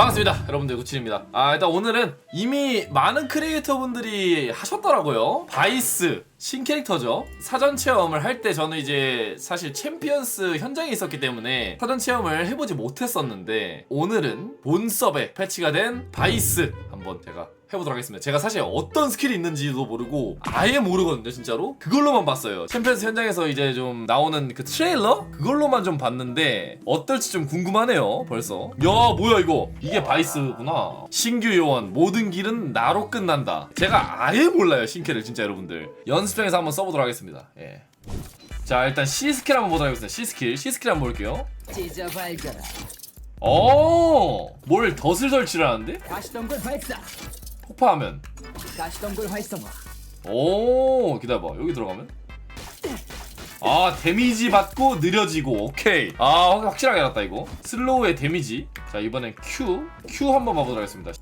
반갑습니다 여러분들. 구칠입니다. 아 일단 오늘은 이미 많은 크리에이터 분들이 하셨더라고요. 바이스 신캐릭터죠. 사전 체험을 할 때 저는 이제 사실 챔피언스 현장에 있었기 때문에 사전 체험을 해보지 못했었는데 오늘은 본섭에 패치가 된 바이스 한번 제가 해보도록 하겠습니다. 제가 사실 어떤 스킬이 있는지도 모르고 아예 모르거든요, 진짜로. 그걸로만 봤어요. 챔피언스 현장에서 이제 좀 나오는 그 트레일러? 그걸로만 좀 봤는데 어떨지 좀 궁금하네요, 벌써. 야, 뭐야 이거? 이게 바이스구나. 신규 요원, 모든 길은 나로 끝난다. 제가 아예 몰라요, 신캐를 진짜 여러분들. 연습장에서 한번 써보도록 하겠습니다. 예. 자, 일단 C 스킬 한번 보도록 하겠습니다. C 스킬, C 스킬 한번 볼게요. 찢어 발견. 어, 뭘 덫을 설치를 하는데? 가시덤굴 발사. 폭파하면. 활성화. 오 기다려봐 여기 들어가면 아 데미지 받고 느려지고 오케이 아 확- 확실하게 알았다 이거 슬로우의 데미지 자 이번엔 Q Q 한번 봐보도록 하겠습니다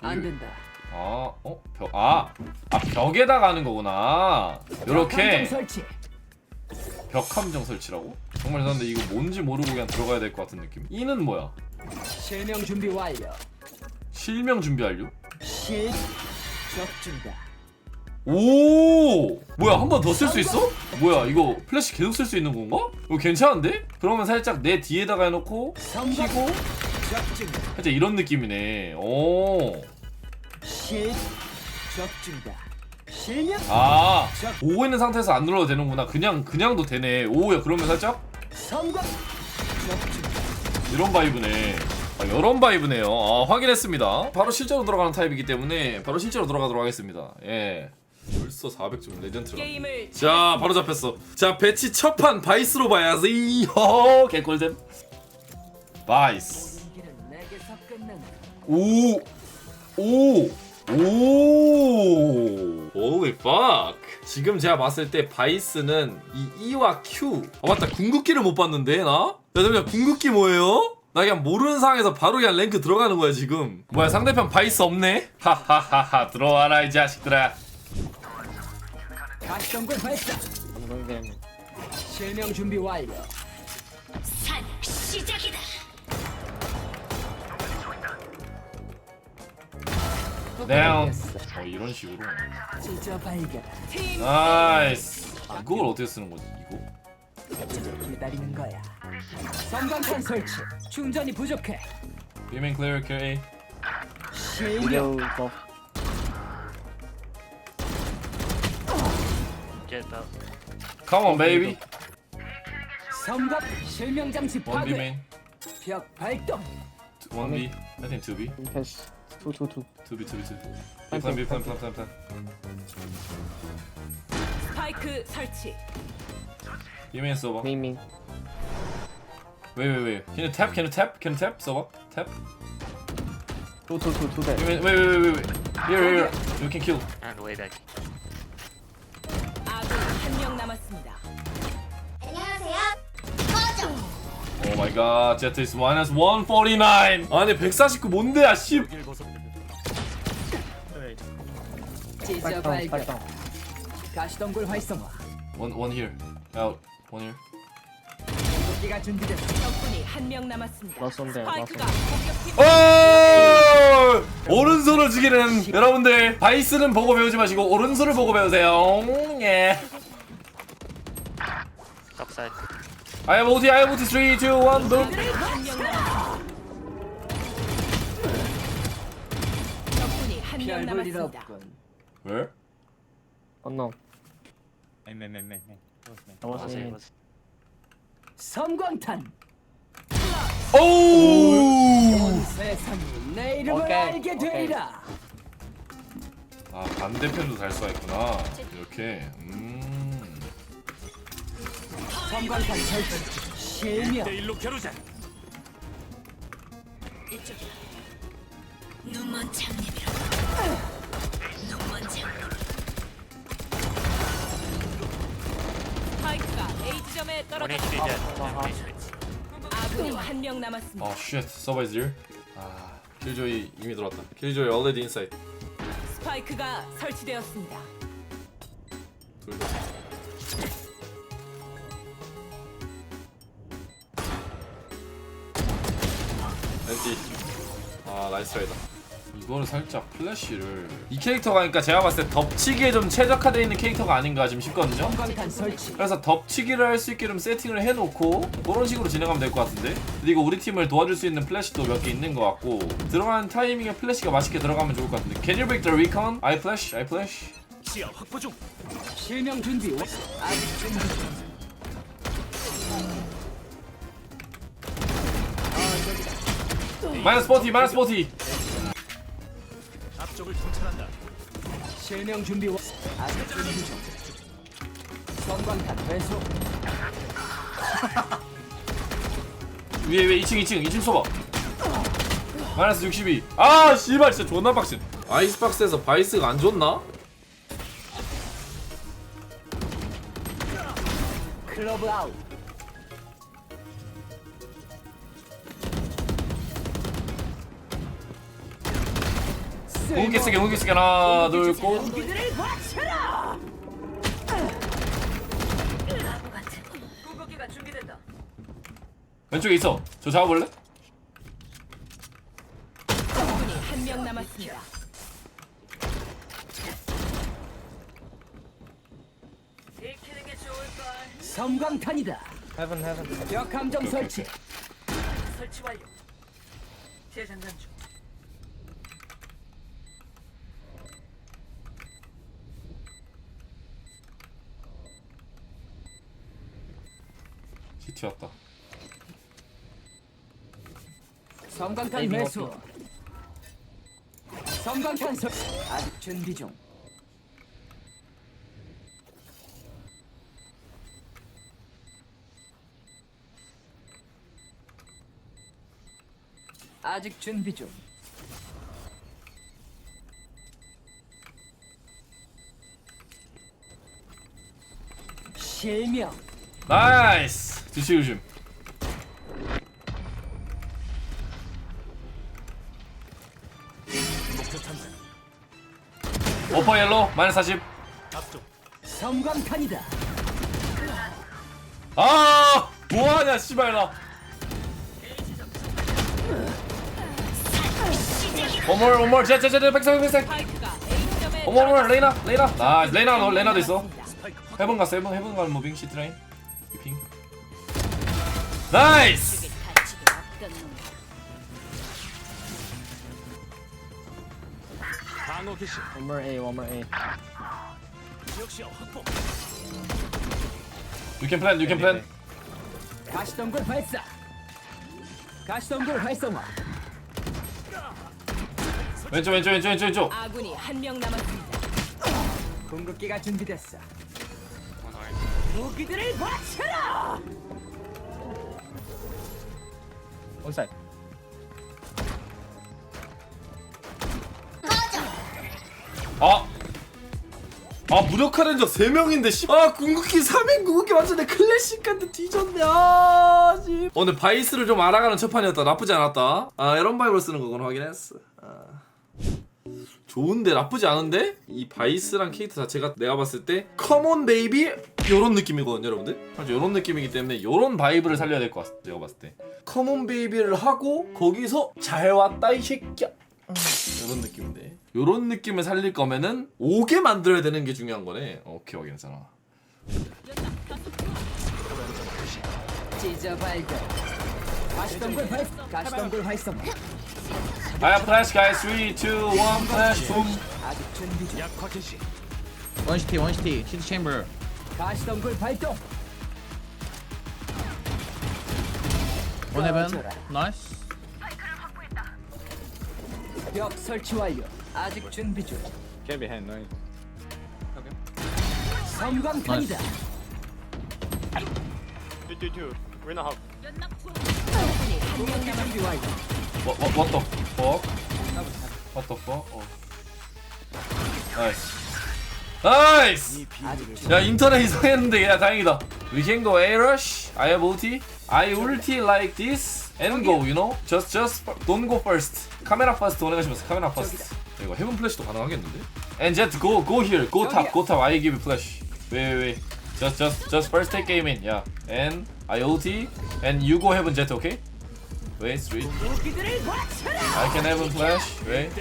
안 된다. 아 어? 벽, 아, 아 벽에다 가는 거구나 요렇게 설치. 벽 함정 설치라고? 정말 근데 이거 뭔지 모르고 그냥 들어가야 될 것 같은 느낌 이는 뭐야? 실명 준비 완료. 실명 준비 완료? 실 적중이다. 오 뭐야 한 번 더 쓸 수 있어? 뭐야 이거 플래시 계속 쓸 수 있는 건가? 이거 괜찮은데? 그러면 살짝 내 뒤에다가 해놓고 적중이다. 살짝 이런 느낌이네 오. 실 적중이다. 실명 아 오고 있는 상태에서 안 눌러도 되는구나 그냥 그냥도 되네 오야 그러면 살짝 성공. 이런 바이브네 아, 이런 바이브네요 아, 확인했습니다 바로 실제로 들어가는 타입이기 때문에 바로 실제로 들어가도록 하겠습니다 예 벌써 400점 레전드라 게임을 자 바로 잡혔어 자 배치 첫판 바이스로 봐야지 허 개꿀잼 바이스 이 내게서. 오 오! 오! Holy fuck! 지금 제가 봤을 때 바이스는 이 E와 Q 아 맞다 궁극기를 못 봤는데 나? 야 잠시만 궁극기 뭐예요? 나 그냥 모르는 상황에서 바로 그냥 랭크 들어가는 거야 지금 뭐야 상대편 바이스 없네? 하하하하 들어와라 이 자식들아 발사. 실명 준비 완료. 산 시작이다. 다운 어 이런 식으로 발견. 나이스 아, 그걸 어떻게 쓰는 거지 이거? 기다리는 거야. 성광탄 설치. 충전이 부족해. Beam clear K 실명 Get up. Come on baby 성광 실명 장치 One B 파괴. main 벽 발동. One B I think two B 패 two B. B plan, B plan, plan, plan, plan. 스파이크 설치. You mean Sova? Wait, 미밍 wait, wait. Can you tap? Can you tap? Can you tap? Sova? Tap? 투투투 투대 You mean, wait, wait, wait, wait, wait. Here, here, here. You can kill. And way back. 아군 한 명 남았습니다. Oh my god, Jet is minus 149. 아니 149 뭔데, 아 씨. 찢어 빨강 발견. 빨강 가시덤굴 활성화. One, one here. Out. One here. 공기가 준비됐어. 적군이 한 명 남았습니다. 맞선데, 스파이크가 맞선. 공격팀 오! 오른손을 죽이는 여러분들 바이스는 보고 배우지 마시고 오른손을 보고 배우세요. 예. Side. I have OT, I have OT. 3, 2, 1, boom. 적군이 한명별 볼일 남았습니다. 없군. Main. 나머지 Was it, was 섬광탄. 오! 세상이 내 이름을 오케이, 알게 오케이. 되리라. 아 반대편도 잘 쏴있구나 이렇게 음 섬광탄 설치. 실명. 눈먼 장님이라. 눈먼 장님. 스파이크가 A 지점에 one HP. 아군이 한 명 남았습니다. 아 쉣 서바이즈 here 아 킬조이 이미 들어왔다 킬조이 already inside 스파이크가 설치되었습니다. 둘 다 렌지 아 나이스 트레이다 이거를 살짝 플래시를 이 캐릭터가 그러니까 제가 봤을 때 덮치기에 좀 최적화되어 있는 캐릭터가 아닌가 지금 싶거든요 설치. 그래서 덮치기를 할 수 있게 좀 세팅을 해놓고 그런 식으로 진행하면 될 것 같은데 그리고 우리 팀을 도와줄 수 있는 플래시도 몇 개 있는 것 같고 들어가는 타이밍에 플래시가 맛있게 들어가면 좋을 것 같은데 Can you break the recon? I flash? I flash? 실명 준비. 준비 중. 마이너스 40 마이너스 40 실명 준비. 준비 중. 성광탄 회수. 위에 위에 2층 2층 2층 쏘봐 마이너스 62 아 씨발 진짜 존나 빡신 아이스박스에서 바이스가 안 좋나? 클럽 아웃. 공기 쓰게 공기 쓰게 하나 둘고. 왼쪽에 있어 저 잡아볼래? 적군이 한 명 남았습니다. 섬광탄이다. Heaven heaven 벽 함정 설치. 설치 완료. 재장전 중. CT 왔다 에이밍 회수. 섬광탄 설. 아직 준비 중. 아직 준비 중. 실명. 나이스 조심 조심. 오퍼 옐로 마이너스 40 섬광탄이다. 아 뭐하냐 씨발 나. 오멀 오멀 제제제 스파이크가 A점에 오멀 오멀 레이나 레이나. 나이스 레이나 너 레이나도 있어. 해본 갔어 해본 해본 가는 무빙 시트라인? 핑 나이스 One more A one more A You can plan you can plan 가시덤굴 발사. 가시덤굴 활성화. 왼쪽 왼쪽 왼쪽 왼쪽 왼쪽 아군이 한 명 남았습니다. 궁극기가 준비됐어. Eye. 무기들을 바쳐라. Side 아! 아 무력화 렌저 3명인데 씨. 아 궁극기 3인 궁극기 완전히 클래식한테 뒤졌네. 아 씨. 오늘 바이스를 좀 알아가는 첫판이었다. 나쁘지 않았다. 아 이런 바이브를 쓰는 거구나. 확인했어. 아. 좋은데 나쁘지 않은데? 이 바이스랑 캐릭터 자체가 내가 봤을 때 커먼 베이비? 요런 느낌이거든요 여러분들. 사실 요런 느낌이기 때문에 요런 바이브를 살려야 될 것 같아 내가 봤을 때 커먼 베이비를 하고 거기서 잘 왔다 이 새끼야 이런 느낌인데 이런 느낌을 살릴 거면은 오게 만들어야 되는 게 중요한 거네 오케이 확인했잖아 찢어 발견. 가시덤굴 발. 가시덤굴 활성화. I have flash guys 3, 2, 1 flash boom 아직 준비 중. One city, city chamber. 가시덤굴 발동. 꺼져라. Nice. 벽 설치 완료. 아직 준비 중. Can behind nice 섬광탄이다. 궁극기 준비 완료. What, what, what the fuck? What the fuck? 어. 나이스 나이스 아직. 야 인터넷 이상했는데 야 다행이다 We can go A rush I have ulti I ulti like this and go you know Just just don't go first 카메라 first 오네가시마스 카메라 first 야, 이거 헤븐 플래시도 가능하겠는데? And jet go go here go top go top I give you flash wait wait wait Just just just first take game in yeah And I ulti and you go heaven jet okay? Wait, three. I can have a flash. Wait.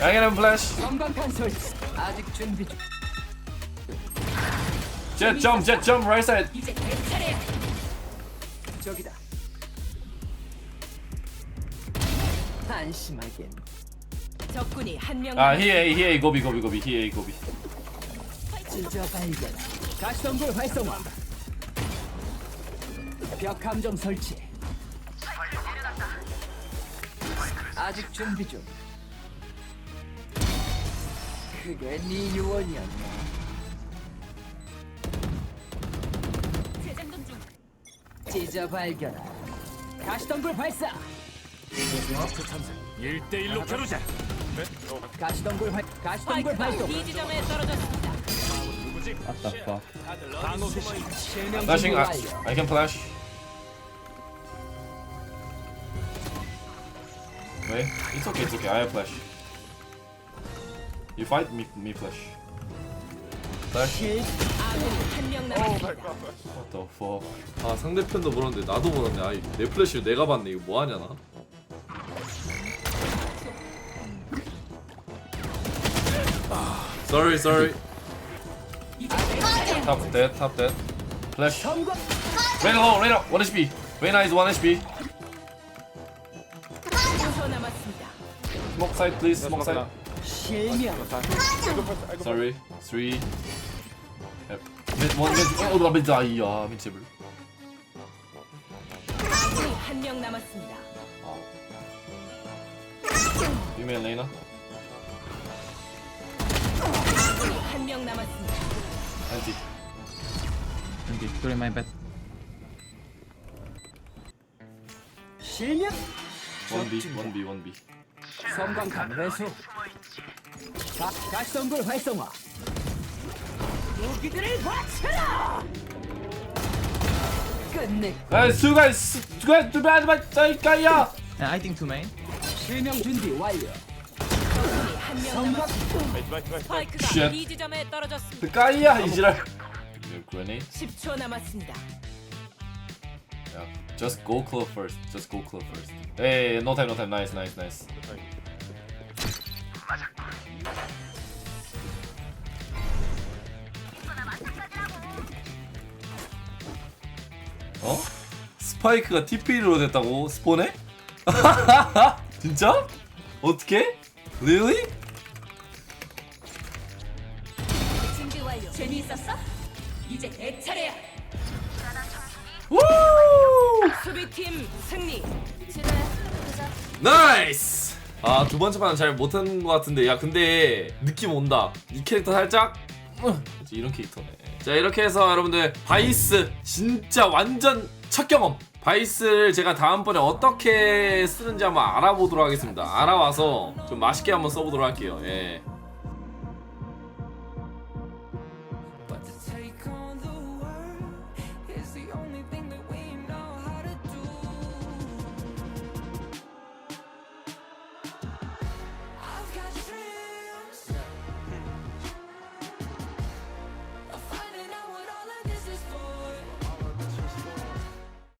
I can have a flash. 성광탄 설치. 아직 준비 중. Jet jump, jet jump, right side. 저기다. 안심하게. 적군이 한 명 아, A, gobi, gobi, gobi, he A, gobi. 찢어 발견. 가시덤불 활성화. 벽 함정 설치. 아직 준비 중. 그게 네 유언이었나? 찢어 발견. 가시 덤불 발사. 1대1로 겨루자 가시 덤불 활 가시 덤불 스파이크가 발동. B 지점에 떨어졌습니다. What the fuck? 방어 개시 Flashing, I. I can flash. Wait, it's okay, it's okay. I have flash. You fight me, me flash. Flash. 어우 갈까 What the fuck. 아 상대편도 보는데 나도 보는데 아이 내 플래시를 내가 봤네 이거 뭐하냐 나 아, Sorry sorry Top dead top dead Flash Rain low rain low 1 HP Rain is 1 HP Smoke side please smoke side 실명 Sorry 3 뭔가 어나 맨, 아이야 민체블. 한명 남았습니다. 유메 레이나. 한명 남았습니다. 안티. 안티. 그래 마이 뱃. 실력? 원비 원비 원비. 성광 감회수. 가시성불 활성화. 무기들을 바쳐라. 끝내 Guys, two guys, two guys, two bad, but 가야. And I think two main. 실명 준비 완료. 스파이크가 Shit. B 지점에 떨어졌습니다. 가야 이지랄. Grenade. 10초 남았습니다. Yeah. Just go club first. Just go club first. Hey, no time, no time. Nice, nice, nice. 어? 스파이크가 TP로 됐다고 스폰에? 진짜? 어떻게? Really? 준비 완료. 재미있었어? 이제 내 차례야. 우! 수비팀 승리. 나이스! 아, 두 번째 판은 잘 못한 것 같은데, 야, 근데 느낌 온다. 이 캐릭터 살짝, 이런 캐릭터네. 자, 이렇게 해서 여러분들, 바이스, 진짜 완전 첫 경험. 바이스를 제가 다음번에 어떻게 쓰는지 한번 알아보도록 하겠습니다. 알아와서 좀 맛있게 한번 써보도록 할게요. 예.